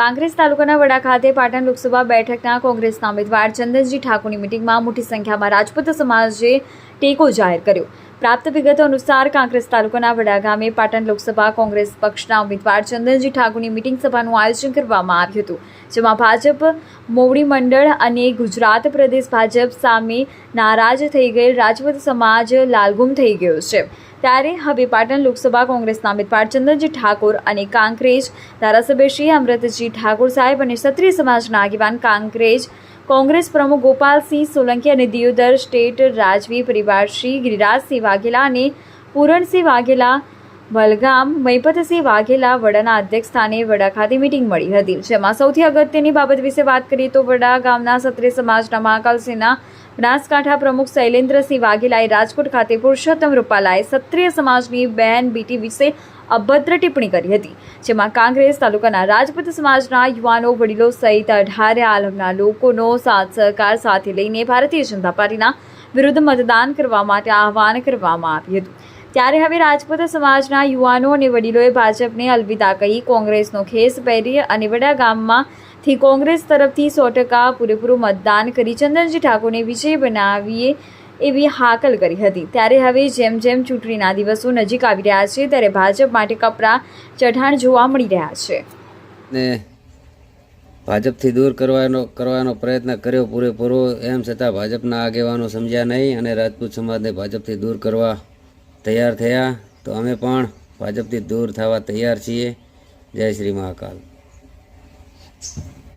કાંગ્રેસ તાલુકાના વડા ખાતે પાટણ લોકસભા બેઠકના કોંગ્રેસના ઉમેદવાર ચંદનજી ઠાકોરની મિટિંગમાં મોટી સંખ્યામાં રાજપૂત સમાજે ટેકો જાહેર કર્યો. પ્રાપ્ત વિગતો અનુસાર કાંગ્રેસ તાલુકાના વડા ગામે પાટણ લોકસભા કોંગ્રેસ પક્ષના ઉમેદવાર ચંદનજી ઠાકોરની મિટિંગ સભાનું આયોજન કરવામાં આવ્યું હતું, જેમાં ભાજપ, મોવડી મંડળ અને ગુજરાત પ્રદેશ ભાજપ સામે નારાજ થઈ ગયેલ રાજપૂત સમાજ લાલગુમ થઈ ગયો છે. ત્યારે હવે પાટણ લોકસભા કોંગ્રેસના ઉમેદવાર ચંદનજી ઠાકોર અને કાંકરેજ ધારાસભ્ય શ્રી અમૃતજી ઠાકોર સાહેબ અને ક્ષત્રિય સમાજના આગેવાન કાંકરેજ કોંગ્રેસ પ્રમુખ ગોપાલસિંહ સોલંકી અને દિયોદર સ્ટેટ રાજવી પરિવાર શ્રી ગિરિરાજસિંહ વાઘેલા અને પૂરણસિંહ વાઘેલા, વલગામ, મહિપતસિંહ વાઘેલા વડાના અધ્યક્ષ સ્થાને વડા ખાતે મિટિંગ મળી હતી. જેમાં સૌથી અગત્યની બાબત વિશે વાત કરીએ તો વડા ગામના ક્ષત્રિય સમાજના મહાકાલ સેના બનાસકાંઠા પ્રમુખ શૈલેન્દ્રસિંહ વાઘેલાએ રાજકોટ ખાતે પુરુષોત્તમ રૂપાલાએ ક્ષત્રિય સમાજની બહેન બીટી વિશે અભદ્ર ટિપ્પણી કરી હતી, જેમાં કોંગ્રેસ તાલુકાના રાજપૂત સમાજના યુવાનો, વડીલો સહિત અઢારે આલમના લોકોનો સાથ સહકાર સાથે લઈને ભારતીય જનતા પાર્ટીના વિરુદ્ધ મતદાન કરવા માટે આહવાન કરવામાં આવ્યું હતું. ત્યારે હવે રાજપૂત સમાજના યુવાનો અને વડીલોએ ભાજપને અલવિદા કહી કોંગ્રેસનો ખેસ પહેરી અને વડા ગામમાંથી કોંગ્રેસ તરફથી સો ટકા પૂરેપૂરું મતદાન કરી ચંદનજી ઠાકોરને વિજય બનાવીએ એવી હાકલ કરી હતી. ત્યારે હવે જેમ જેમ ચૂંટણીના દિવસો નજીક આવી રહ્યા છે, ત્યારે ભાજપ માટે કપરા ચઢાણ જોવા મળી રહ્યા છે. ને ભાજપથી દૂર કરવાનો કરવાનો પ્રયત્ન કર્યો પૂરેપૂરો, એમ છતાં ભાજપના આગેવાનો સમજ્યા નહીં અને રાજપૂત સમાજને ભાજપથી દૂર કરવા તૈયાર થયા તો અમે પણ ભાજપથી દૂર થવા તૈયાર છીએ. જય શ્રી મહાકાલ.